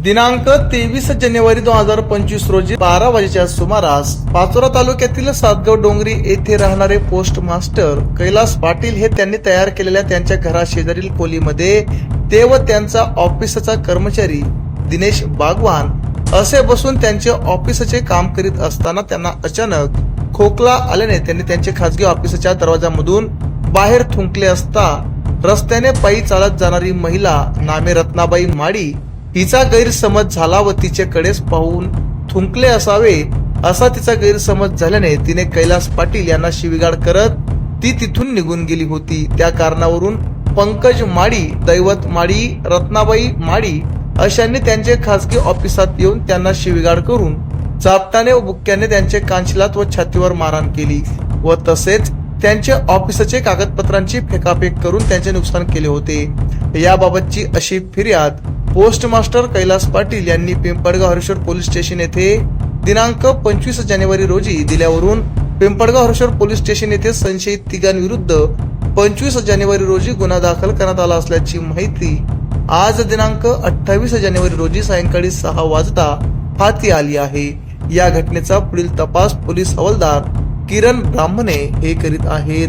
दिनांक तेवीस जानेवारी दोन हजार पंचवीस रोजी बारा वाजेच्या सुमारास पाचोरा तालुक्यातील सातगाव डोंगरी येथे राहणारे पोस्ट मास्टर कैलास पाटील हे त्यांनी तयार केलेल्या त्यांच्या घराशेजारील खोलीमध्ये ते व त्यांचा ऑफिसचा कर्मचारी दिनेश बागवान असे बसून त्यांचे ऑफिसचे काम करीत असताना त्यांना अचानक खोकला आल्याने त्यांनी त्यांचे खासगी ऑफिसच्या दरवाजामधून बाहेर थुंकले असता रस्त्याने पायी चालत जाणारी महिला नामे रत्नाबाई माडी तिचा गैरसमज झाला व तिचे पाहून थुंकले असावे असा तिचा गैरसमज झाल्याने तिने कैलास पाटील यांना शिविगाळ करत ती तिथून निघून गेली होती. त्या कारणावरून पंकज माडी दैवत माडी रत्नाबाई माडी अशांनी त्यांचे खासगी ऑफिसात येऊन त्यांना शिविगाळ करून चापटाने व बुक्क्याने त्यांचे कांचलात व छातीवर मारहाण केली व तसेच त्यांचे ऑफिसचे कागदपत्रांची फेकाफेक करून त्यांचे नुकसान केले होते. याबाबतची अशी फिर्याद पोस्ट मास्टर कैलास पाटील यांनी पिंपळगाव हरेश्वर पोलीस स्टेशन येथे दिनांक पंचवीस जानेवारी रोजी दिल्यावरून पिंपळगाव हरेश्वर पोलीस स्टेशन येथे संशयित तिघांविरुद्ध पंचवीस जानेवारी रोजी गुन्हा दाखल करण्यात आला असल्याची माहिती आज दिनांक अठ्ठावीस जानेवारी रोजी सायंकाळी सहा वाजता हाती आली आहे. या घटनेचा पुढील तपास पोलीस हवालदार किरण ब्राह्मणे हे करीत आहेत.